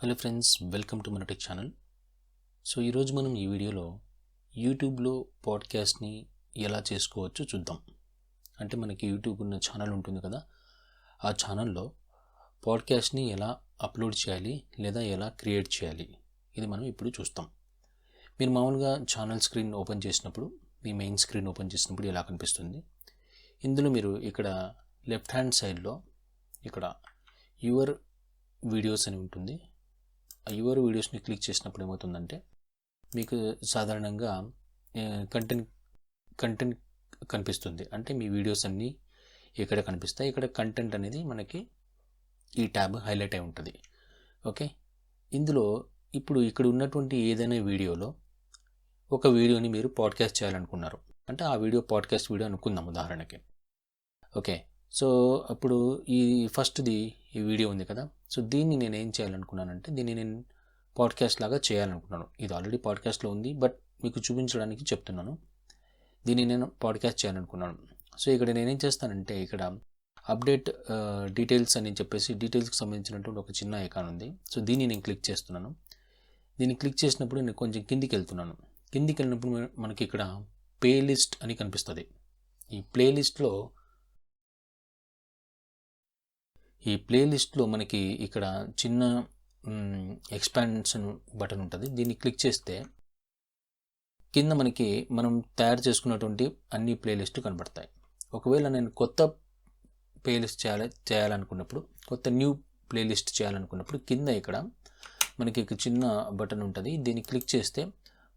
Hello friends welcome to మన tech channel so ఈరోజు మనం ఈ వీడియోలో యూట్యూబ్లో పాడ్కాస్ట్ని ఎలా చేసుకోవచ్చో చూద్దాం. అంటే మనకి యూట్యూబ్ ఉన్న ఛానల్ ఉంటుంది కదా ఆ ఛానల్లో పాడ్కాస్ట్ని ఎలా అప్లోడ్ చేయాలి లేదా ఎలా క్రియేట్ చేయాలి ఇది మనం ఇప్పుడు చూస్తాం. మీరు మామూలుగా ఛానల్ స్క్రీన్ ఓపెన్ చేసినప్పుడు మీ మెయిన్ స్క్రీన్ ఓపెన్ చేసినప్పుడు ఎలా కనిపిస్తుంది? ఇందులో మీరు ఇక్కడ లెఫ్ట్ హ్యాండ్ సైడ్లో ఇక్కడ యువర్ వీడియోస్ అని ఉంటుంది. యువర్ వీడియోస్ని క్లిక్ చేసినప్పుడు ఏమవుతుందంటే మీకు సాధారణంగా కంటెంట్ కంటెంట్ కనిపిస్తుంది. అంటే మీ వీడియోస్ అన్నీ ఇక్కడ కనిపిస్తాయి? ఇక్కడ కంటెంట్ అనేది మనకి ఈ ట్యాబ్ హైలైట్ అయి ఉంటుంది. ఓకే? ఇందులో ఇప్పుడు ఇక్కడ ఉన్నటువంటి ఏదైనా వీడియోలో ఒక వీడియోని మీరు పాడ్కాస్ట్ చేయాలనుకున్నారు. అంటే ఆ వీడియో పాడ్కాస్ట్ వీడియో అనుకుందాం ఉదాహరణకి. ఓకే? సో అప్పుడు ఈ ఫస్ట్ది ఈ వీడియో ఉంది కదా. సో దీన్ని నేను ఏం చేయాలనుకున్నానంటే దీన్ని నేను పాడ్కాస్ట్ లాగా చేయాలనుకున్నాను. ఇది ఆల్రెడీ పాడ్కాస్ట్లో ఉంది బట్ మీకు చూపించడానికి చెప్తున్నాను. దీన్ని నేను పాడ్కాస్ట్ చేయాలనుకున్నాను. సో ఇక్కడ నేనేం చేస్తానంటే ఇక్కడ అప్డేట్ డీటెయిల్స్ అని చెప్పేసి డీటెయిల్స్కి సంబంధించినటువంటి ఒక చిన్న ఐకాన్ ఉంది. సో దీన్ని నేను క్లిక్ చేస్తున్నాను. దీన్ని క్లిక్ చేసినప్పుడు నేను కొంచెం కిందికి వెళ్తున్నాను. కిందికి వెళ్ళినప్పుడు మనకి ఇక్కడ ప్లేలిస్ట్ అని కనిపిస్తుంది. ఈ ప్లేలిస్ట్లో ఈ ప్లేలిస్ట్లో మనకి ఇక్కడ చిన్న ఎక్స్పాన్షన్ బటన్ ఉంటుంది. దీన్ని క్లిక్ చేస్తే కింద మనకి మనం తయారు చేసుకున్నటువంటి అన్ని ప్లేలిస్టు కనబడతాయి. ఒకవేళ నేను కొత్త ప్లేలిస్ట్ చేయాలి చేయాలనుకున్నప్పుడు కొత్త న్యూ ప్లేలిస్ట్ చేయాలనుకున్నప్పుడు కింద ఇక్కడ మనకి ఒక చిన్న బటన్ ఉంటుంది. దీన్ని క్లిక్ చేస్తే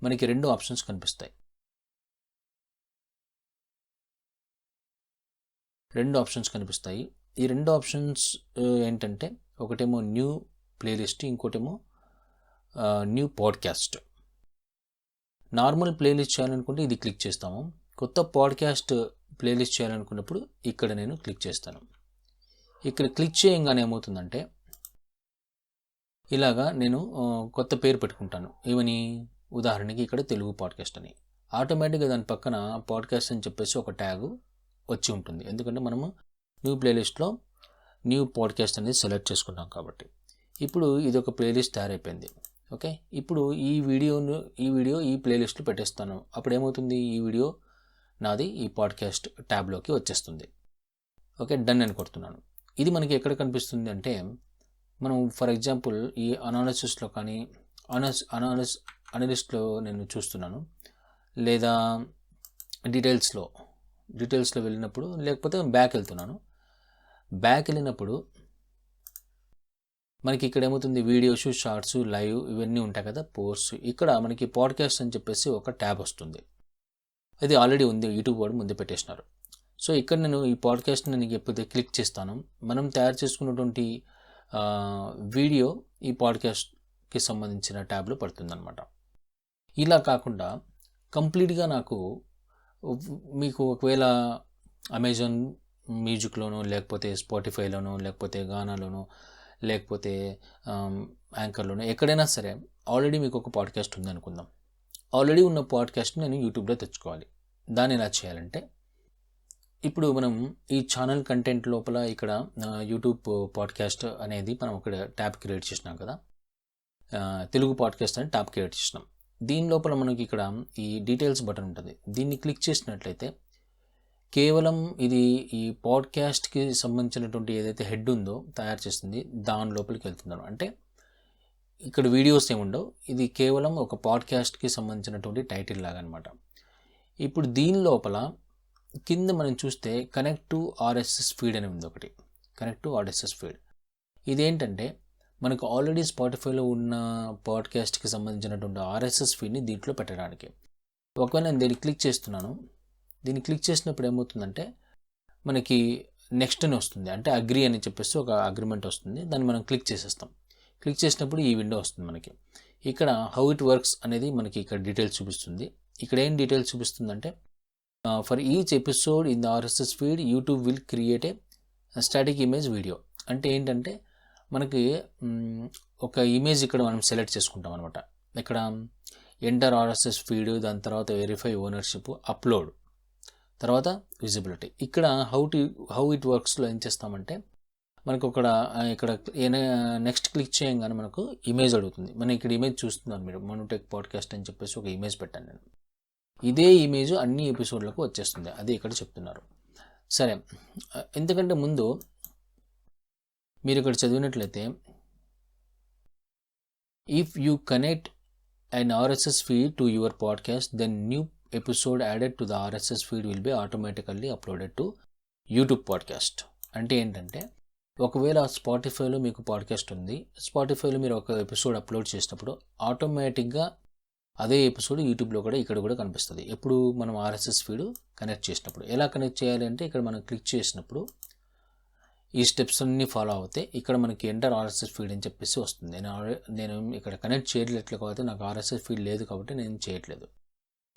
మనకి రెండు ఆప్షన్స్ కనిపిస్తాయి. రెండు ఆప్షన్స్ కనిపిస్తాయి. ఈ రెండు ఆప్షన్స్ ఏంటంటే ఒకటేమో న్యూ ప్లేలిస్ట్ ఇంకోటేమో న్యూ పాడ్కాస్ట్ నార్మల్ ప్లేలిస్ట్ చేయాలనుకుంటే ఇది క్లిక్ చేస్తాము. కొత్త పాడ్కాస్ట్ ప్లేలిస్ట్ చేయాలనుకున్నప్పుడు ఇక్కడ నేను క్లిక్ చేస్తాను. ఇక్కడ క్లిక్ చేయంగానే ఏమవుతుందంటే ఇలాగా నేను కొత్త పేరు పెట్టుకుంటాను. ఏమని? ఉదాహరణకి ఇక్కడ తెలుగు పాడ్కాస్ట్ అని. ఆటోమేటిక్గా దాని పక్కన పాడ్కాస్ట్ అని చెప్పేసి ఒక ట్యాగ్ వచ్చి ఉంటుంది. ఎందుకంటే మనము న్యూ ప్లేలిస్ట్లో న్యూ పాడ్కాస్ట్ అనేది సెలెక్ట్ చేసుకున్నాం కాబట్టి. ఇప్పుడు ఇది ఒక ప్లేలిస్ట్ తయారైపోయింది. ఓకే? ఇప్పుడు ఈ వీడియోను ఈ వీడియో ఈ ప్లేలిస్ట్లో పెట్టేస్తాను. అప్పుడు ఏమవుతుంది ఈ వీడియో నాది ఈ పాడ్కాస్ట్ ట్యాబ్లోకి వచ్చేస్తుంది. ఓకే? డన్ అని కొడుతున్నాను. ఇది మనకి ఎక్కడ కనిపిస్తుంది అంటే మనం ఫర్ ఎగ్జాంపుల్ ఈ అనాలిసిస్లో కానీ అనాలిస్ అనాలిస్ అనలిస్ట్లో నేను చూస్తున్నాను. లేదా డీటెయిల్స్లో డీటెయిల్స్లో వెళ్ళినప్పుడు లేకపోతే బ్యాక్ వెళ్తున్నాను. బ్యాక్ వెళ్ళినప్పుడు మనకి ఇక్కడ ఏమవుతుంది? వీడియోస్ షార్ట్స్ లైవ్ ఇవన్నీ ఉంటాయి కదా పోస్ట్ ఇక్కడ మనకి పాడ్కాస్ట్ అని చెప్పేసి ఒక ట్యాబ్ వస్తుంది. ఇది ఆల్రెడీ ఉంది యూట్యూబ్ కూడా ముందే పెట్టేసినారు. సో ఇక్కడ నేను ఈ పాడ్కాస్ట్ నేను ఎప్పుడైతే క్లిక్ చేస్తాను మనం తయారు చేసుకున్నటువంటి వీడియో ఈ పాడ్కాస్ట్కి సంబంధించిన ట్యాబ్లో పడుతుందన్నమాట. ఇలా కాకుండా కంప్లీట్గా నాకు మీకు ఒకవేళ అమెజాన్ మ్యూజిక్లోనూ లేకపోతే స్పాటిఫైలోనో లేకపోతే గానాలోనో లేకపోతే యాంకర్లోనూ ఎక్కడైనా సరే ఆల్రెడీ మీకు ఒక పాడ్కాస్ట్ ఉంది అనుకుందాం ఆల్రెడీ ఉన్న పాడ్కాస్ట్ నేను యూట్యూబ్లో తెచ్చుకోవాలి. దాన్ని ఎలా చేయాలంటే ఇప్పుడు మనం ఈ ఛానల్ కంటెంట్ లోపల ఇక్కడ యూట్యూబ్ పాడ్కాస్ట్ అనేది మనం ఒక ట్యాబ్ క్రియేట్ చేసినాం కదా. తెలుగు పాడ్కాస్ట్ అని ట్యాబ్ క్రియేట్ చేసినాం. దీని లోపల మనకి ఇక్కడ ఈ డీటెయిల్స్ బటన్ ఉంటుంది. దీన్ని క్లిక్ చేసినట్లయితే కేవలం ఇది ఈ పాడ్కాస్ట్కి సంబంధించినటువంటి ఏదైతే హెడ్ ఉందో తయారు చేస్తుంది దాని లోపలికి వెళ్తున్నాను అంటే ఇక్కడ వీడియోస్ ఏముండవు ఇది కేవలం ఒక పాడ్కాస్ట్కి సంబంధించినటువంటి టైటిల్ లాగా అనమాట ఇప్పుడు దీని లోపల కింద మనం చూస్తే కనెక్ట్ టు ఆర్ఎస్ఎస్ ఫీడ్ అని ఉంది ఒకటి. Connect to RSS feed. ఇదేంటంటే మనకు ఆల్రెడీ స్పాటిఫైలో ఉన్న పాడ్కాస్ట్కి సంబంధించినటువంటి ఆర్ఎస్ఎస్ ఫీడ్ని దీంట్లో పెట్టడానికి. ఒకవేళ నేను దీన్ని క్లిక్ చేస్తున్నాను దీన్ని క్లిక్ చేసినప్పుడు ఏమవుతుందంటే మనకి నెక్స్ట్ అని వస్తుంది. అంటే అగ్రి అని చెప్పేసి ఒక అగ్రిమెంట్ వస్తుంది. దాన్ని మనం క్లిక్ చేసేస్తాం. క్లిక్ చేసినప్పుడు ఈ విండో వస్తుంది మనకి. ఇక్కడ హౌ ఇట్ వర్క్స్ అనేది మనకి ఇక్కడ డీటెయిల్స్ చూపిస్తుంది. ఇక్కడ ఏం details చూపిస్తుందంటే for each episode in the RSS feed YouTube will create a static image video అంటే ఏంటంటే మనకి ఒక ఇమేజ్ ఇక్కడ మనం సెలెక్ట్ చేసుకుంటాం అనమాట ఇక్కడ ఎంటర్ ఆర్ఎస్ఎస్ ఫీడ్ దాని తర్వాత వెరిఫై ఓనర్షిప్ అప్లోడ్ తర్వాత విజిబిలిటీ ఇక్కడ హౌ టు హౌ ఇట్ వర్క్స్లో ఏం చేస్తామంటే మనకు ఒక ఇక్కడ నెక్స్ట్ క్లిక్ చేయగానే మనకు ఇమేజ్ అడుగుతుంది. మనం ఇక్కడ ఇమేజ్ చూస్తున్నారు మీరు. మనుటెక్ పాడ్కాస్ట్ అని చెప్పేసి ఒక ఇమేజ్ పెట్టాను నేను. ఇదే ఇమేజ్ అన్ని ఎపిసోడ్లకు వచ్చేస్తుంది. అది ఇక్కడ చెప్తున్నారు. సరే. ఎందుకంటే ముందు మీరు ఇక్కడ చదివినట్లయితే if you connect and RSS feed to your podcast then new episode added to the RSS feed will be automatically uploaded to YouTube podcast అంటే ఏంటంటే ఒకవేళ స్పాటిఫైలో మీకు పాడ్కాస్ట్ ఉంది స్పాటిఫైలో మీరు ఒక ఎపిసోడ్ అప్లోడ్ చేసినప్పుడు ఆటోమేటిక్గా అదే ఎపిసోడ్ యూట్యూబ్లో కూడా ఇక్కడ కూడా కనిపిస్తుంది. ఎప్పుడు మనం ఆర్ఎస్ఎస్ ఫీడ్ కనెక్ట్ చేసినప్పుడు. ఎలా కనెక్ట్ చేయాలి అంటే ఇక్కడ మనం క్లిక్ చేసినప్పుడు ఈ స్టెప్స్ అన్నీ ఫాలో అవుతే ఇక్కడ మనకి ఎంటర్ ఆర్ఎస్ఎస్ ఫీడ్ అని చెప్పేసి వస్తుంది. నేను నేను ఇక్కడ కనెక్ట్ చేయట్లేదు కాబట్టి నాకు ఆర్ఎస్ఎస్ ఫీడ్ లేదు కాబట్టి నేను చేయట్లేదు.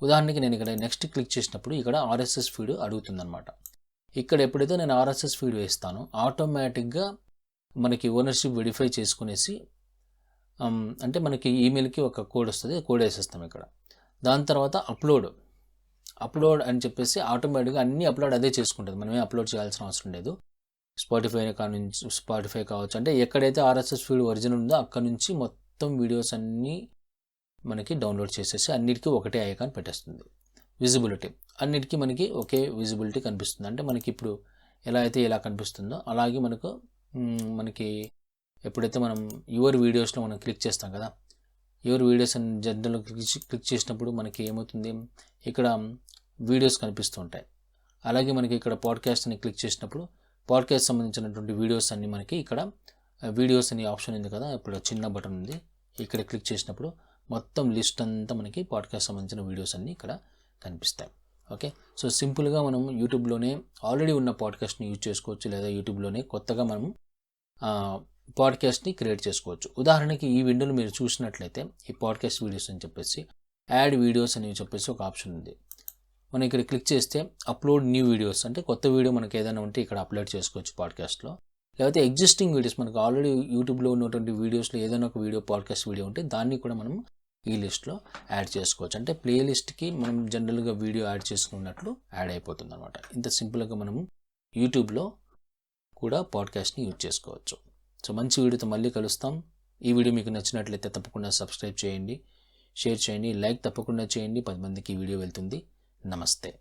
ఉదాహరణకి నేను ఇక్కడ నెక్స్ట్ క్లిక్ చేసినప్పుడు ఇక్కడ ఆర్ఎస్ఎస్ ఫీడ్ అడుగుతుందనమాట ఇక్కడ ఎప్పుడైతే నేను ఆర్ఎస్ఎస్ ఫీడ్ వేస్తానో ఆటోమేటిక్గా మనకి ఓనర్షిప్ వెరిఫై చేసుకునేసి um, అంటే మనకి ఈమెయిల్కి ఒక కోడ్ వస్తుంది కోడ్ వేసేస్తాం ఇక్కడ. దాని తర్వాత అప్లోడ్ అప్లోడ్ అని చెప్పేసి ఆటోమేటిక్గా అన్ని అప్లోడ్ అదే చేసుకుంటుంది. మనమే అప్లోడ్ చేయాల్సిన అవసరం లేదు. స్పాటిఫై నుంచి స్పాటిఫై కావచ్చు అంటే ఎక్కడైతే ఆర్ఎస్ఎస్ ఫీడ్ ఒరిజినల్ ఉందో అక్కడ నుంచి మొత్తం వీడియోస్ అన్నీ మనకి డౌన్లోడ్ చేసేసి అన్నిటికీ ఒకటే ఐకాన్ పెట్టేస్తుంది. విజిబిలిటీ అన్నిటికీ మనకి ఒకే విజిబిలిటీ కనిపిస్తుంది. అంటే మనకి ఇప్పుడు ఎలా అయితే ఎలా కనిపిస్తుందో అలాగే మనకు మనకి ఎప్పుడైతే మనం యువర్ వీడియోస్లో మనం క్లిక్ చేస్తాం కదా యువర్ వీడియోస్ అని జనరల్ క్లిక్ క్లిక్ చేసినప్పుడు మనకి ఏమవుతుంది? ఇక్కడ వీడియోస్ కనిపిస్తూ ఉంటాయి. అలాగే మనకి ఇక్కడ పాడ్కాస్ట్ అని క్లిక్ చేసినప్పుడు పాడ్కాస్ట్ సంబంధించినటువంటి వీడియోస్ అన్ని మనకి ఇక్కడ వీడియోస్ అనే ఆప్షన్ ఉంది కదా ఇప్పుడు చిన్న బటన్ ఉంది. ఇక్కడ క్లిక్ చేసినప్పుడు మొత్తం లిస్ట్ అంతా మనకి పాడ్కాస్ట్ సంబంధించిన వీడియోస్ అన్నీ ఇక్కడ కనిపిస్తాయి. ఓకే? సో సింపుల్గా మనం యూట్యూబ్లోనే ఆల్రెడీ ఉన్న పాడ్కాస్ట్ని యూజ్ చేసుకోవచ్చు లేదా యూట్యూబ్లోనే కొత్తగా మనం పాడ్కాస్ట్ని క్రియేట్ చేసుకోవచ్చు. ఉదాహరణకి ఈ విండోను మీరు చూసినట్లయితే ఈ పాడ్కాస్ట్ వీడియోస్ అని చెప్పేసి యాడ్ వీడియోస్ అని చెప్పేసి ఒక ఆప్షన్ ఉంది. మనం ఇక్కడ క్లిక్ చేస్తే అప్లోడ్ న్యూ వీడియోస్ అంటే కొత్త వీడియో మనకి ఏదైనా ఉంటే ఇక్కడ అప్లోడ్ చేసుకోవచ్చు పాడ్కాస్ట్లో. లేకపోతే ఎగ్జిస్టింగ్ వీడియోస్ మనకు ఆల్రెడీ యూట్యూబ్లో ఉన్నటువంటి వీడియోస్లో ఏదైనా ఒక వీడియో పాడ్కాస్ట్ వీడియో ఉంటే దాన్ని కూడా మనం ఈ లిస్ట్లో యాడ్ చేసుకోవచ్చు. అంటే ప్లేలిస్ట్కి మనం జనరల్గా వీడియో యాడ్ చేసుకున్నట్లు యాడ్ అయిపోతుంది అనమాట ఇంత సింపుల్గా మనం యూట్యూబ్లో కూడా పాడ్కాస్ట్ని యూజ్ చేసుకోవచ్చు. సో మంచి వీడియోతో మళ్ళీ కలుస్తాం. ఈ వీడియో మీకు నచ్చినట్లయితే తప్పకుండా సబ్స్క్రైబ్ చేయండి. షేర్ చేయండి. లైక్ తప్పకుండా చేయండి. పది మందికి ఈ వీడియో వెళ్తుంది. నమస్తే.